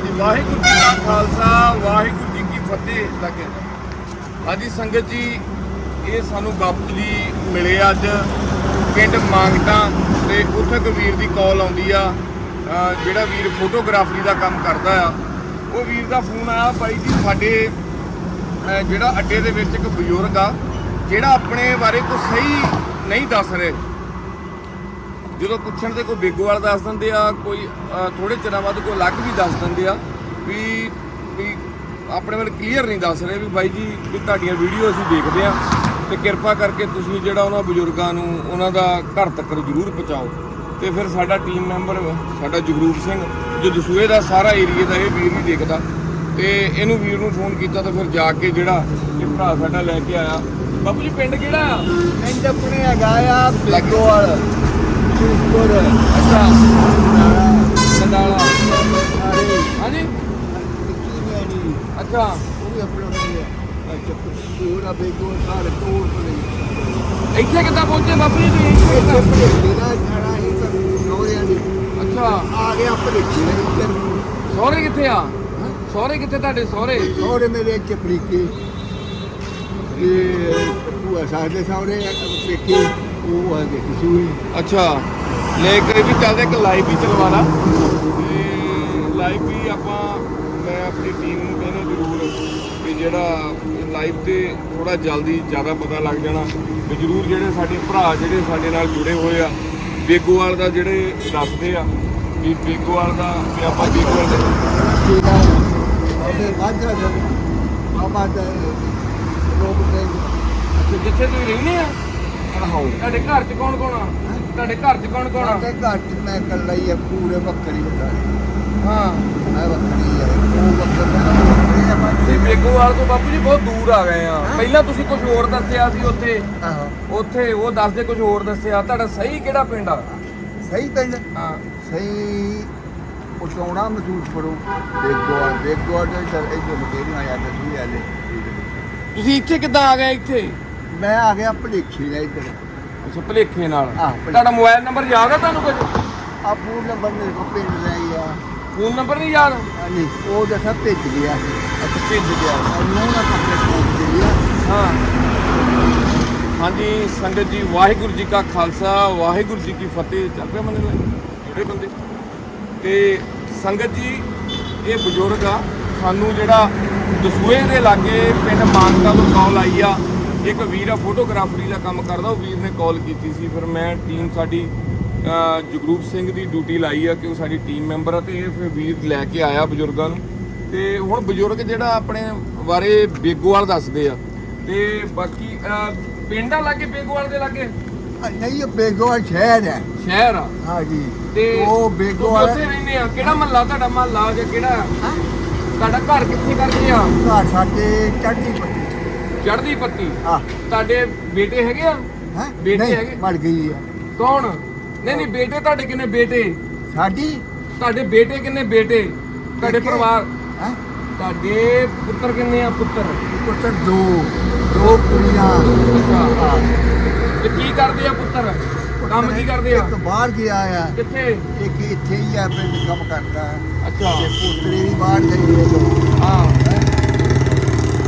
ਹਾਂਜੀ, ਵਾਹਿਗੁਰੂ ਜੀ ਕਾ ਖਾਲਸਾ, ਵਾਹਿਗੁਰੂ ਜੀ ਕੀ ਫਤਿਹ ਲੱਗੇ। ਹਾਂਜੀ, ਸੰਗਤ ਜੀ, ਇਹ ਸਾਨੂੰ ਬਾਪੂ ਜੀ ਮਿਲੇ ਅੱਜ। ਪਿੰਡ ਮੰਗਟਾਂ ਤੇ ਉੱਥੇ ਇੱਕ ਵੀਰ ਦੀ ਕਾਲ ਆਉਂਦੀ ਆ ਜਿਹੜਾ ਵੀਰ ਫੋਟੋਗ੍ਰਾਫਰੀ ਦਾ ਕੰਮ ਕਰਦਾ ਆ। ਉਹ ਵੀਰ ਦਾ ਫੋਨ ਆਇਆ ਬਾਈ ਜੀ, ਸਾਡੇ ਜਿਹੜਾ ਅੱਡੇ ਦੇ ਵਿੱਚ ਇੱਕ ਬਜ਼ੁਰਗ ਆ, ਜਿਹੜਾ ਆਪਣੇ ਬਾਰੇ ਕੁਝ ਸਹੀ ਨਹੀਂ ਦੱਸ ਰਹੇ। ਜਦੋਂ ਪੁੱਛਣ ਤੇ ਕੋਈ ਬੇਗੋਵਾਲ ਦੱਸ ਦਿੰਦੇ ਆ ਕੋਈ ਥੋੜੇ ਚਿਰਾਂ ਬਾਅਦ ਕੋਈ ਅਲੱਗ ਵੀ ਦੱਸ ਦਿੰਦੇ ਆ ਵੀ ਵੀ ਆਪਣੇ ਵੱਲ ਕਲੀਅਰ ਨਹੀਂ ਦੱਸ ਰਹੇ ਵੀ ਬਾਈ ਜੀ ਵੀ ਤੁਹਾਡੀਆਂ ਵੀਡੀਓ ਅਸੀਂ ਦੇਖਦੇ ਆ ਤੇ ਕਿਰਪਾ ਕਰਕੇ ਤੁਸੀਂ ਜਿਹੜਾ ਉਹਨਾਂ ਬਜ਼ੁਰਗਾਂ ਨੂੰ ਉਹਨਾਂ ਦਾ ਘਰ ਤੱਕ ਜ਼ਰੂਰ ਪਹੁੰਚਾਓ। ਤੇ ਫਿਰ ਸਾਡਾ ਟੀਮ ਮੈਂਬਰ ਸਾਡਾ ਜਗਰੂਪ ਸਿੰਘ ਜੋ ਦਸੂਏ ਦਾ ਸਾਰਾ ਏਰੀਆ ਦਾ ਇਹ ਵੀਰ ਨਹੀਂ ਦੇਖਦਾ ਤੇ ਇਹਨੂੰ ਵੀਰ ਨੂੰ ਫੋਨ ਕੀਤਾ ਤਾਂ ਫਿਰ ਜਾ ਕੇ ਜਿਹੜਾ ਇਹ ਭਰਾ ਸਾਡਾ ਲੈ ਕੇ ਆਇਆ। ਬਾਪੂ ਜੀ ਪਿੰਡ ਕਿਹੜਾ? ਪਿੰਡ ਆਪਣੇ ਹੈਗਾ ਆ ਬੇਗੋਵਾਲ ਚੂਸਪੁਰ ਅੱਛਾ ਸੰਦਾਲਾ ਹਾਂਜੀ? ਅੱਛਾ। ਉਹ ਵੀ ਆਪਣਾ ਨਹੀਂ ਹੈ ਅੱਛਾ ਪੂਰਾ ਬੇਗੋਵਾਲ ਸਾਰੇ ਤੋੜ ਪੜੇ ਇੱਥੇ ਕਿੱਦਾਂ ਪਹੁੰਚੇ ਬਾਪੂ ਜੀ? ਤੁਸੀਂ ਇਹ ਆਪਣੇ ਜਿਹੜਾ ਜਾਣਾ ਇਹ ਤਾਂ ਨੌਰਿਆਂ ਦੀ ਅੱਛਾ। ਆ ਗਿਆ ਆਪਣੇ ਜਿਹੜੇ ਇੱਧਰ ਸਹੁਰੇ ਕਿੱਥੇ ਆ? ਸਹੁਰੇ ਕਿੱਥੇ ਤੁਹਾਡੇ ਸਹੁਰੇ? ਸੌਰੇ ਮੇਰੇ ਇੱਥੇ ਫਰੀਕੇ ਇਹ ਭੂਆ ਸਾਡੇ ਸੌਰੇ ਪੇਕੇ ਉਹ ਆ ਗਏ ਕਸੂਈ ਅੱਛਾ। ਲੈ ਕੇ ਵੀ ਚੱਲਦੇ ਇੱਕ ਲਾਈਵ ਵੀ ਚਲਵਾਣਾ ਤੇ ਲਾਈਵ ਵੀ ਆਪਾਂ ਮੈਂ ਆਪਣੀ ਟੀਮ ਨੂੰ ਕਹਿੰਦਾ ਜ਼ਰੂਰ ਕਿ ਜਿਹੜਾ ਲਾਈਵ ਤੇ ਥੋੜਾ ਜਲਦੀ ਜ਼ਿਆਦਾ ਪਤਾ ਲੱਗ ਜਾਣਾ। ਤੇ ਜ਼ਰੂਰ ਜਿਹੜੇ ਸਾਡੇ ਭਰਾ ਜਿਹੜੇ ਸਾਡੇ ਨਾਲ ਜੁੜੇ ਹੋਏ ਆ ਬੇਗੋਵਾਲ ਦਾ ਜਿਹੜੇ ਦੱਸਦੇ ਆ ਵੀ ਬੇਗੋਵਾਲ ਦਾ ਵੀ ਆਪਾਂ ਬੇਗੋਵਾਲ ਦੇ ਜਿਹੜਾ ਉਹਦੇ ਵਾਜਾ ਦਾ ਬਾਬਾ ਦਾ ਲੋਕ ਦੇ ਅੱਛਾ ਜਿੱਥੇ ਤੁਸੀਂ ਰਹਿੰਦੇ ਆ? ਆਹੋ ਤੁਹਾਡੇ ਘਰ 'ਚ ਕੌਣ ਕੌਣ ਆ? ਤੁਹਾਡੇ ਘਰ 'ਚ ਕੌਣ ਕੌਣ ਆ? ਸਾਡੇ ਘਰ ਚ ਮੈਂ ਇਕੱਲਾ ਹੀ ਆ ਪੂਰੇ ਬੱਕਰੀ ਬਤਾਰੇ ਹਾਂ। ਮੈਂ ਬੱਕਰੀ ਆ ਉਹ ਬੱਕਰੀ ਆ ਤੇ ਬੱਕਰੀ ਬੇਗੋਵਾਲ ਤੋਂ ਬਾਪੂ ਜੀ ਬਹੁਤ ਦੂਰ ਆ ਗਏ ਆ। ਪਹਿਲਾਂ ਤੁਸੀਂ ਕੁਝ ਹੋਰ ਦੱਸਿਆ ਸੀ ਉੱਥੇ? ਆਹੋ। ਉੱਥੇ ਉਹ ਦੱਸਦੇ ਕੁਝ ਹੋਰ ਦੱਸਿਆ। ਤੁਹਾਡਾ ਸਹੀ ਕਿਹੜਾ ਪਿੰਡ ਆ? ਸਹੀ ਪਿੰਡ? ਹਾਂ। ਸਹੀ ਉਚਾਉਣਾ ਮਸੂਦ ਕਰੋ। ਦੇਖੋ ਦੇਖੋ ਤੇ ਸਰ ਇਹ ਜੋ ਮਕੇ ਨਹੀਂ ਆਇਆ ਦਸੂਈ ਵਾਲੇ ਤੁਸੀਂ ਇੱਥੇ ਕਿੱਦਾਂ ਆ ਗਏ ਇੱਥੇ? ਮੈਂ ਆ ਗਿਆ ਭਲੇਖੀ ਲੈ ਇੱਧਰ। ਅੱਛਾ ਭਲੇਖੇ ਨਾਲ। ਆਹ, ਭੁਲੇਖੇ। ਤੁਹਾਡਾ ਮੋਬਾਈਲ ਨੰਬਰ ਯਾਦ ਆ ਤੁਹਾਨੂੰ ਕੁਝ ਆ ਪੂਰ ਨੰਬਰ ਮੇਰੇ ਕੋਲ ਪਿੰਡ ਲੈ ਆ। ਫੋਨ ਨੰਬਰ ਨਹੀਂ ਯਾਦ? ਨਹੀਂ ਉਹ ਜਸਾ ਭੇਜ ਗਿਆ। ਅੱਛਾ ਭੇਜ ਗਿਆ। ਉਹਨੂੰ ਨਾ ਪੱਕੇ ਭੇਜ ਗਿਆ ਹਾਂ ਹਾਂਜੀ ਸੰਗਤ ਜੀ ਵਾਹਿਗੁਰੂ ਜੀ ਕਾ ਖਾਲਸਾ ਵਾਹਿਗੁਰੂ ਜੀ ਕੀ ਫਤਿਹ। ਚੱਲ ਪਿਆ ਮੰਨੇ ਜੁੜੇ ਬੰਦੇ। ਤੇ ਸੰਗਤ ਜੀ ਇਹ ਬਜ਼ੁਰਗ ਆ ਸਾਨੂੰ ਜਿਹੜਾ ਦਸੂਏ ਦੇ ਲਾਗੇ ਪਿੰਡ ਮਾਨਕਾ ਤੋਂ ਕਾਲ ਆਈ ਆ। ਇੱਕ ਵੀਰ ਆ ਫੋਟੋਗ੍ਰਾਫਰੀ ਦਾ ਕੰਮ ਕਰਦਾ ਉਹ ਵੀਰ ਨੇ ਕਾਲ ਕੀਤੀ ਸੀ। ਫਿਰ ਮੈਂ ਟੀਮ ਸਾਡੀ ਜਗਰੂਪ ਸਿੰਘ ਦੀ ਡਿਊਟੀ ਲਾਈ ਆ ਕਿ ਉਹ ਸਾਡੀ ਟੀਮ ਮੈਂਬਰ ਆ ਤੇ ਇਹ ਫਿਰ ਵੀਰ ਲੈ ਕੇ ਆਇਆ ਬਜ਼ੁਰਗਾਂ ਨੂੰ। ਤੇ ਹੁਣ ਬਜ਼ੁਰਗ ਜਿਹੜਾ ਆਪਣੇ ਬਾਰੇ ਬੇਗੋਵਾਲ ਦੱਸਦੇ ਆ। ਤੇ ਬਾਕੀ ਪਿੰਡ ਲਾਗੇ ਬੇਗੋਵਾਲ ਦੇ ਲਾਗੇ? ਨਹੀਂ ਇਹ ਬੇਗੋਵਾਲ ਸ਼ਹਿਰ ਹੈ। ਸ਼ਹਿਰ ਆ? ਹਾਂ ਜੀ ਤੇ ਉਹ ਬੇਗੋਵਾਲ ਉੱਥੇ ਰਹਿੰਦੇ ਆ? ਕਿਹੜਾ ਮਹੱਲਾ ਤੁਹਾਡਾ? ਮਹੱਲਾ ਜਾਂ ਕਿਹੜਾ? ਹਾਂ। ਤੁਹਾਡਾ ਘਰ ਕਿੱਥੇ ਕਰਦੇ ਆ? ਘਰ ਸਾਡੇ ਚੜ੍ਹਦੀ ਪੱਟੀ ਚੜ੍ਹਦੀ ਪੱਤੀ। ਆ ਤੁਹਾਡੇ ਬੇਟੇ ਹੈਗੇ ਆ? ਹੈ? ਬੇਟੇ ਹੈਗੇ? ਮਰ ਗਈ ਆ। ਕੌਣ? ਨਹੀਂ ਨਹੀਂ ਬੇਟੇ ਤੁਹਾਡੇ ਕਿੰਨੇ ਬੇਟੇ? ਸਾਡੀ? ਤੁਹਾਡੇ ਬੇਟੇ ਕਿੰਨੇ ਬੇਟੇ? ਤੁਹਾਡੇ? ਪਰਿਵਾਰ? ਹੈ? ਤੁਹਾਡੇ ਪੁੱਤਰ ਕਿੰਨੇ ਆ ਪੁੱਤਰ? ਪੁੱਤਰ ਦੋ। ਦੋ ਕੁੜੀਆਂ। ਅੱਛਾ ਹਾਂ। ਤੇ ਕੀ ਕਰਦੇ ਆ ਪੁੱਤਰ? ਕੰਮ ਕੀ ਕਰਦੇ ਆ? ਇੱਕ ਬਾਹਰ ਗਿਆ ਆ। ਕਿੱਥੇ? ਇੱਕ ਇੱਥੇ ਹੀ ਆ ਪਿੰਡ ਕੰਮ ਕਰਦਾ। ਅੱਛਾ। ਤੇ ਪੁੱਤਰੀ ਵੀ ਬਾਹਰ ਗਈ ਹੈ ਹਾਂ।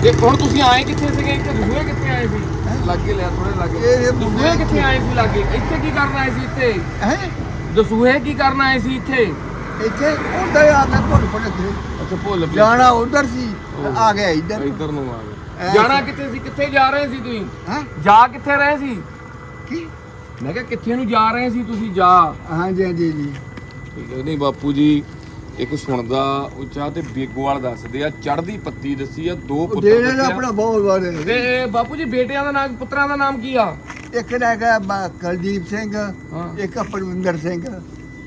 ਤੇ ਹੁਣ ਤੁਸੀਂ ਆਏ ਕਿੱਥੇ ਸੀਗੇ? ਇੱਥੇ ਦੂਏ ਕਿੱਥੇ ਆਏ ਸੀ? ਲੱਗੇ ਲਿਆ ਥੋੜੇ ਲੱਗੇ। ਇਹ ਦਸੂਹੇ ਕਿੱਥੇ ਆਏ ਸੀ ਲਾਗੇ? ਇੱਥੇ ਕੀ ਕਰਨ ਆਏ ਸੀ ਇੱਥੇ? ਹੈ? ਦਸੂਹੇ ਕੀ ਕਰਨ ਆਏ ਸੀ ਇੱਥੇ? ਇੱਥੇ ਉਧਰ ਆ ਕੇ ਭੁੱਲ ਭੁੱਲ ਕੇ ਅੱਛਾ ਭੁੱਲ ਜਾਣਾ ਉਧਰ ਸੀ ਆ ਗਿਆ ਇੱਧਰ। ਇੱਧਰ ਨੂੰ ਆ ਗਏ ਐ ਜਾਣਾ। ਕਿੱਥੇ ਸੀ? ਕਿੱਥੇ ਜਾ ਰਹੇ ਸੀ ਤੁਸੀਂ? ਹੈ? ਜਾ ਕਿੱਥੇ ਰਹੇ ਸੀ? ਕੀ? ਮੈਂ ਕਿਹਾ ਕਿੱਥੇ ਨੂੰ ਜਾ ਰਹੇ ਸੀ ਤੁਸੀਂ? ਜਾ। ਹਾਂਜੀ ਹਾਂਜੀ ਜੀ। ਠੀਕ ਹੈ ਨਹੀਂ ਬਾਪੂ ਜੀ ਇੱਕ ਸੁਣਦਾ ਉੱਚਾ ਤੇ ਬੇਗੋਵਾਲ ਦੱਸਦੇ ਆ ਚੜ੍ਹਦੀ ਪੱਤੀ ਦੱਸੀ ਆ ਦੋ ਪੁੱਤਰ ਦੇਣੇ ਦੱਸੇ ਦਾ ਆ। ਆਪਣਾ ਬਹੁਤ ਵਾਰ ਤੇ ਬਾਪੂ ਜੀ ਬੇਟਿਆਂ ਦਾ ਨਾਮ ਪੁੱਤਰਾਂ ਦਾ ਨਾਮ ਕੀ ਆ? ਇੱਕ ਹੈਗਾ ਬ- ਕੁਲਦੀਪ ਸਿੰਘ। ਇੱਕ ਪਰਵਿੰਦਰ ਸਿੰਘ।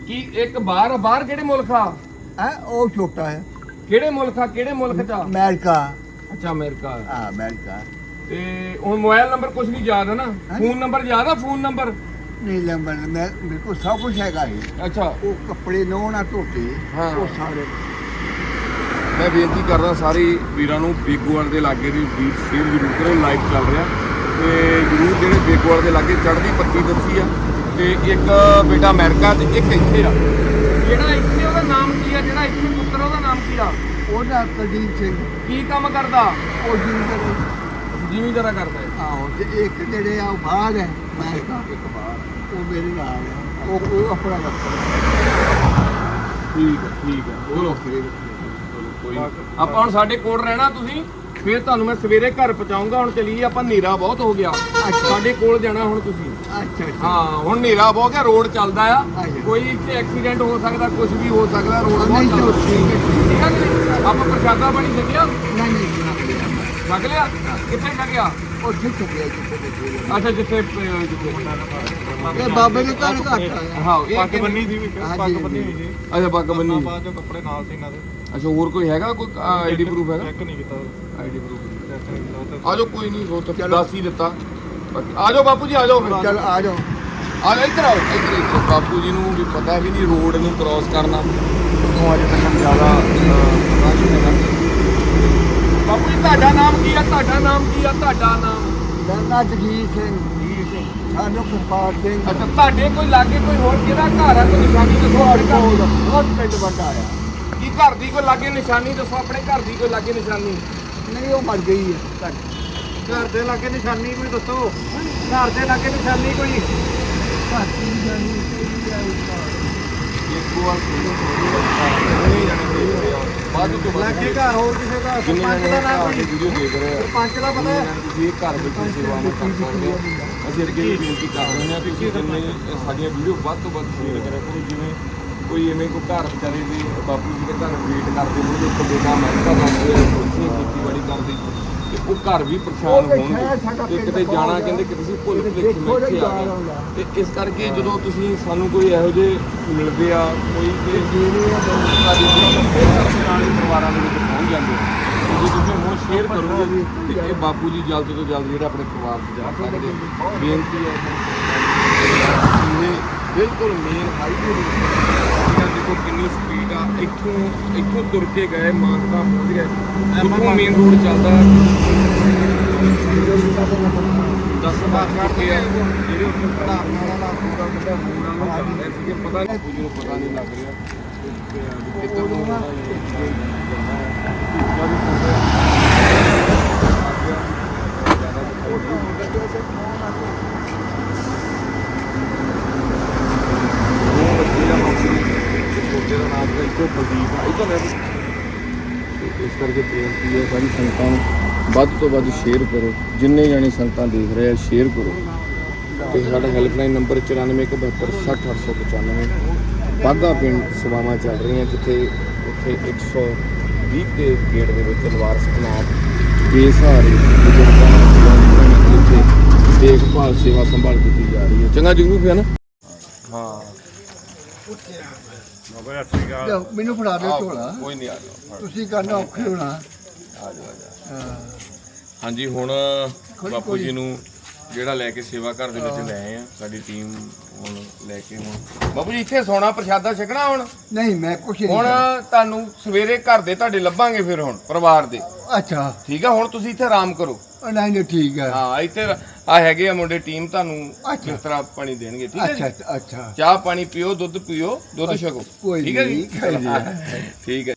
ਕੀ ਇੱਕ ਬਾਹਰ ਬਾਹਰ ਕਿਹੜੇ ਮੁਲਕ ਆ? ਹੈ ਉਹ ਛੋਟਾ ਹੈ। ਕਿਹੜੇ ਮੁਲਕ ਆ ਕਿਹੜੇ ਮੁਲਕ ਚ ਆ? ਅਮਰੀਕਾ। ਅੱਛਾ ਅਮਰੀਕਾ। ਆ ਅਮਰੀਕਾ। ਤੇ ਹੁਣ ਮੋਬਾਈਲ ਨੰਬਰ ਕੁਝ ਨਹੀਂ ਯਾਦ ਹੈ ਨਾ? ਹੈਂ? ਫੋਨ ਨੰਬਰ ਯਾਦ ਆ? Phone number? ਨਹੀਂ ਲੰਬਰ ਮੈਂ ਮੇਰੇ ਕੋਲ ਸਭ ਕੁਝ ਹੈਗਾ ਹੀ ਅੱਛਾ। ਉਹ ਕੱਪੜੇ ਨੋ ਨਾ ਧੋਤੇ ਹਾਂ। ਉਹ ਸਾਰੇ। ਮੈਂ ਬੇਨਤੀ ਕਰਦਾ ਸਾਰੇ ਵੀਰਾਂ ਨੂੰ ਬੇਗੋਵਾਲ ਦੇ ਲਾਗੇ ਦੀ ਵੀਰ ਸ਼ੇਅਰ ਜ਼ਰੂਰ ਕਰੋ ਲਾਈਵ ਚੱਲ ਰਿਹਾ। ਤੇ ਜ਼ਰੂਰ ਜਿਹੜੇ ਬੇਗੋਵਾਲ ਦੇ ਲਾਗੇ ਚੜ੍ਹਦੀ ਪੱਤੀ ਦੱਸੀ ਆ ਤੇ ਇੱਕ ਬੇਟਾ ਅਮਰੀਕਾ ਤੇ ਇੱਕ ਇੱਥੇ ਆ। ਜਿਹੜਾ ਇੱਥੇ ਉਹਦਾ ਨਾਮ ਕੀ ਆ? ਜਿਹੜਾ ਇੱਥੇ ਪੁੱਤਰ ਉਹਦਾ ਨਾਮ ਕੀ ਆ? ਉਹਦਾ ਕੁਲਦੀਪ ਸਿੰਘ। ਕੀ ਕੰਮ ਕਰਦਾ? ਉਹ ਜਿੰਦਰ ਜ਼ਿਮੀਂਦਾਰਾ ਕਰਦਾ ਹੈ ਆਹੋ ਤੇ ਇੱਕ ਜਿਹੜੇ ਆ ਉਹ ਬਾਹਰ ਹੈ ਮੈਂ ਇੱਕ ਬਾਹਰ ਉਹ ਮੇਰੇ ਨਾਲ ਹੈ। ਉਹ ਉਹ ਆਪਣਾ ਦਫ਼ਤਰ ਠੀਕ ਹੈ ਠੀਕ ਹੈ। ਵੱਖਰੇ ਕੋਈ ਆਪਾਂ ਹੁਣ ਸਾਡੇ ਕੋਲ ਰਹਿਣਾ ਤੁਸੀਂ ਫਿਰ ਤੁਹਾਨੂੰ ਮੈਂ ਸਵੇਰੇ ਘਰ ਪਹੁੰਚਾਉਂਗਾ। ਹੁਣ ਚਲੀਏ ਆਪਾਂ ਹਨੇਰਾ ਬਹੁਤ ਹੋ ਗਿਆ। ਸਾਡੇ ਕੋਲ ਜਾਣਾ ਹੁਣ ਤੁਸੀਂ। ਅੱਛਾ ਅੱਛਾ। ਹਾਂ ਹੁਣ ਹਨੇਰਾ ਬਹੁਤ ਗਿਆ ਰੋਡ ਚੱਲਦਾ ਆ। ਕੋਈ ਇੱਥੇ ਐਕਸੀਡੈਂਟ ਹੋ ਸਕਦਾ ਕੁਝ ਵੀ ਹੋ ਸਕਦਾ ਰੋਡ ਬਹੁਤ ਠੀਕ ਹੈ ਠੀਕ? ਆਪਾਂ ਪ੍ਰਸ਼ਾਦਾ ਬਣੀ ਛਕਿਆ? ਨਹੀਂ ਨਹੀਂ। ਛਕ ਲਿਆ? ਕਿੱਥੇ ਛਕਿਆ ਉੱਥੇ ਚੱਲਿਆ ਜਿੱਥੇ ਬੱਚੇ ਅੱਛਾ ਜਿੱਥੇ ਅਹ, ਜਿੱਥੇ ਇਹ ਬਾਬੇ ਦੇ ਘਰ ਘੱਟ ਆਇਆ। ਹਾਂ ਇਹ ਪੱਗ ਕਿਹਨੇ- ਬੰਨੀ ਸੀ ਵੀ ਹਾਂਜੀ, ਪੱਗ ਬੰਨੀ ਹੋਈ ਸੀ। ਅੱਛਾ ਪੱਗ ਬੰਨੀ ਬਾਅਦ ਚੋਂ ਕੱਪੜੇ ਨਾਲ ਸੀ ਇਹਨਾਂ ਦੇ। ਅੱਛਾ ਹੋਰ ਕੋਈ ਹੈਗਾ? ਕੋਈ ਆਈਡੀ ਪ੍ਰੂਫ ਹੈਗਾ? ਚੈੱਕ ਨਹੀਂ ਕੀਤਾ। ਆਈਡੀ ਪ੍ਰੂਫ ਚੈੱਕ ਨਹੀਂ ਕੀਤਾ। ਆਜੋ ਕੋਈ ਨਹੀਂ ਉਹ ਤਾਂ ਦੱਸ ਹੀ ਦਿੱਤਾ। ਬਾਕੀ ਆਜੋ ਬਾਪੂ ਜੀ ਆਜੋ ਫਿਰ। ਚੱਲ ਆ ਜਾਓ। ਆ ਇੱਧਰ ਆਓ ਇੱਧਰ ਇੱਧਰ ਬਾਪੂ ਜੀ ਨੂੰ ਵੀ ਪਤਾ ਵੀ ਨਹੀਂ ਰੋਡ ਨੂੰ ਕ੍ਰਾਸ ਕਰਨਾ। ਤੋਂ ਅੱਜ ਤੱਕ ਜ਼ਿਆਦਾ ਪਤਾ ਨਹੀਂ ਹੈਗਾ। ਬਾਪੂ ਜੀ ਤੁਹਾਡਾ ਨਾਮ ਕੀ ਆ? ਤੁਹਾਡਾ ਨਾਮ ਕੀ ਆ? ਤੁਹਾਡਾ ਨਾਮ? ਦਰਨਾ ਜਗੀਰ ਸਿੰਘ। ਸਾਨੂੰ ਕਿਰਪਾਲ ਸਿੰਘ। ਅੱਛਾ ਤੁਹਾਡੇ ਕੋਈ ਲਾਗੇ ਕੋਈ ਹੋਰ ਕਿਹਦਾ ਘਰ ਆ? ਕੋਈ ਨਿਸ਼ਾਨੀ ਦੱਸੋ ਆਪਣੇ ਘਰ ਦੀ। ਬਹੁਤ ਪਿੰਡ ਵੱਡਾ ਆ। ਕੀ ਘਰ ਦੀ ਕੋਈ ਲਾਗੇ ਨਿਸ਼ਾਨੀ? ਦੱਸੋ ਆਪਣੇ ਘਰ ਦੀ ਕੋਈ ਲਾਗੇ ਨਿਸ਼ਾਨੀ। ਨਹੀਂ ਉਹ ਮਰ ਗਈ ਹੈ ਘਰ ਦੇ ਲਾਗੇ ਨਿਸ਼ਾਨੀ ਕੋਈ ਦੱਸੋ। ਘਰ ਦੇ ਲਾਗੇ ਨਿਸ਼ਾਨੀ ਕੋਈ? ਸਾਥੀ ਜਾਨੀ ਕੋਈ ਆ ਇੱਕ ਵਾਰ ਨਹੀਂ ਜਾਣੇ ਦੇਖ ਰਹੇ ਆ ਬਾਅਦ ਵਿੱਚ ਲਾਗੇ ਘਰ ਹੋਰ ਕਿਸੇ ਦਾ ਸਰਪੰਚ ਦਾ ਨਾਮ ਕੋਈ ਵੀਡੀਓ ਦੇਖ ਰਹੇ ਆ। ਸਰਪੰਚ ਦਾ ਪਤਾ ਹੈ? ਤੁਸੀਂ ਇਹ ਘਰ ਵਿੱਚ ਸੇਵਾਵਾਂ ਕਰ ਸਕਦੇ ਹੋ ਅਸੀਂ ਅੱਗੇ ਵੀ ਬੇਨਤੀ ਕਰ ਰਹੇ ਹਾਂ ਕਿ ਤੁਸੀਂ ਜਿੰਨੇ ਸਾਡੀਆਂ ਵੀਡੀਓ ਵੱਧ ਤੋਂ ਵੱਧ ਸ਼ੇਅਰ ਕਰਿਆ ਕਰੋ ਜਿਵੇਂ ਕੋਈ ਐਵੇਂ ਕੋਈ ਘਰ ਵਿਚਾਰੇ ਦੇ ਬਾਪੂ ਜੀ ਦੇ ਘਰ ਵੇਟ ਕਰਦੇ ਉਹਦੇ ਇੱਕ ਬੇਟਾ ਅਮਰੀਕਾ ਜਾਂਦੇ ਆ ਖੇਤੀਬਾੜੀ ਕਰਦੇ ਉਹ ਘਰ ਵੀ ਪਰੇਸ਼ਾਨ ਹੋਣਗੇ। ਤੇ ਕਿਤੇ ਜਾਣਾ ਕਹਿੰਦੇ ਕਿ ਤੁਸੀਂ ਭੁੱਲ ਭੁਲੇਖੇ ਮੈਂ ਇੱਥੇ ਆ ਗਏ। ਤੇ ਇਸ ਕਰਕੇ ਜਦੋਂ ਤੁਸੀਂ ਸਾਨੂੰ ਕੋਈ ਇਹੋ ਜਿਹੇ ਮਿਲਦੇ ਆ ਕੋਈ ਕਿ ਸਾਡੀ ਪੁਰਾਣੇ ਪਰਿਵਾਰਾਂ ਦੇ ਵਿੱਚ ਪਹੁੰਚ ਜਾਂਦੇ ਆ। ਜੇ ਤੁਸੀਂ ਹੁਣ ਸ਼ੇਅਰ ਕਰੋਗੇ ਤੇ ਇਹ ਬਾਪੂ ਜੀ ਜਲਦ ਤੋਂ ਜਲਦ ਜਿਹੜਾ ਆਪਣੇ ਪਰਿਵਾਰ 'ਚ ਜਾ ਸਕਦੇ ਬੇਨਤੀ ਹੈ। ਬਿਲਕੁਲ ਮੇਨ ਹਾਈਵੇ ਦੇ ਦੇਖੋ ਕਿੰਨੀ ਸਪੀਡ ਆ। ਇੱਥੋਂ ਇੱਥੋਂ ਤੁਰ ਕੇ ਗਏ ਮਾਨਸਾ ਪਹੁੰਚ ਗਏ। ਉੱਥੋਂ ਮੇਨ ਰੋਡ ਚੱਲਦਾ। 10 ਬਾਰ ਕਰਦੇ ਆ ਜਿਹੜੇ ਉੱਥੇ ਪ੍ਰਧਾਨ ਵਾਲਾ ਪੂਰਾ ਨੂੰ ਕਰਦੇ ਸੀਗੇ। ਪਤਾ ਨਹੀਂ ਕੁਝ ਨੂੰ ਪਤਾ ਨਹੀਂ ਲੱਗ ਰਿਹਾ। ਕਿ ਕਿੱਧਰ ਨੂੰ ਜਾਣਾ ਹੈ ਉਹ ਬੱਚੇ ਦਾ ਨੌਕਰੀ ਛੋਟੇ ਦਾ ਨਾਮ ਤਾਂ ਇੱਕੋ ਕੁਲਦੀਪ ਆ ਇੱਕੋ ਮੈਂ ਤੇ ਇਸ ਕਰਕੇ ਬੇਨਤੀ ਹੈ ਸਾਰੀ ਸੰਗਤਾਂ ਨੂੰ ਵੱਧ ਤੋਂ ਵੱਧ ਸ਼ੇਅਰ ਕਰੋ, ਜਿੰਨੇ ਜਾਣੇ ਸੰਗਤਾਂ ਦੇਖ ਰਹੇ ਆ ਸ਼ੇਅਰ ਕਰੋ। ਤੇ ਸਾਡਾ ਹੈਲਪਲਾਈਨ ਨੰਬਰ 9417689895 ਬਾਗਾ ਪਿੰਡ ਸੇਵਾਵਾਂ ਚੱਲ ਰਹੀਆਂ ਜਿੱਥੇ, ਉੱਥੇ 120 ਦੇ ਗੇਟ ਦੇ ਵਿੱਚ ਲਵਾਰਸ ਕਨਾਬ ਬੇਸਹਾਰੇ ਬਜ਼ੁਰਗਾਂ ਦੇਖਭਾਲ ਸੇਵਾ ਸੰਭਾਲ ਕੀਤੀ ਜਾ ਰਹੀ ਹੈ। ਚੰਗਾ ਜਗਰੂਪ ਹੈ ਨਾ। ਹਾਂ। ਬਾਬਾ ਸਤਿ ਸ੍ਰੀ ਅਕਾਲ। ਲਓ, ਮੈਨੂੰ ਫੜਾ ਦਿਓ ਝੋਲਾ। ਕੋਈ ਨਹੀਂ ਆ ਜਾਓ ਤੁਸੀਂ ਕਰਨਾ ਔਖੇ ਹੋਣਾ। ਆ ਜਾਓ ਆ ਜਾਓ। ਹਾਂ। ਹਾਂਜੀ ਹੁਣ ਬਾਪੂ ਜੀ ਨੂੰ ਜਿਹੜਾ ਲੈ ਕੇ ਸੇਵਾ ਘਰ ਦੇ ਵਿੱਚ ਲੈ ਆਏ ਆ ਸਾਡੀ ਟੀਮ ਹੁਣ ਲੈ ਕੇ ਹੁਣ ਬਾਪੂ ਜੀ ਇੱਥੇ ਸੋਣਾ ਪ੍ਰਸ਼ਾਦਾ ਛਕਣਾ ਹੁਣ? ਨਹੀਂ ਮੈਂ ਕੁਛ ਨਹੀਂ ਹੁਣ ਕਰਨਾ। ਤੁਹਾਨੂੰ ਸਵੇਰੇ ਘਰ ਦੇ ਤੁਹਾਡੇ ਲੱਭਾਂਗੇ ਫਿਰ ਹੁਣ ਪਰਿਵਾਰ ਦੇ। ਅੱਛਾ। ਠੀਕ ਆ ਹੁਣ ਤੁਸੀਂ ਇੱਥੇ ਆਰਾਮ ਕਰੋ। ਨਹੀਂ ਨਹੀਂ ਠੀਕ ਹੈ। ਹਾਂ ਇੱਥੇ ਆ ਹੈਗੇ ਆ ਮੁੰਡੇ ਟੀਮ ਤੁਹਾਨੂੰ ਅੱਛਾ। ਕਿਸ ਤਰ੍ਹਾਂ ਪਾਣੀ ਦੇਣਗੇ ਠੀਕ ਹੈ ਅੱਛਾ ਜੀ? ਅੱਛਾ ਚਾਹ ਪਾਣੀ ਪੀਓ ਦੁੱਧ ਪੀਓ ਦੁੱਧ ਛਕੋ। ਕੋਈ ਠੀਕ ਹੈ ਜੀ? ਨਹੀਂ। ਠੀਕ ਹੈ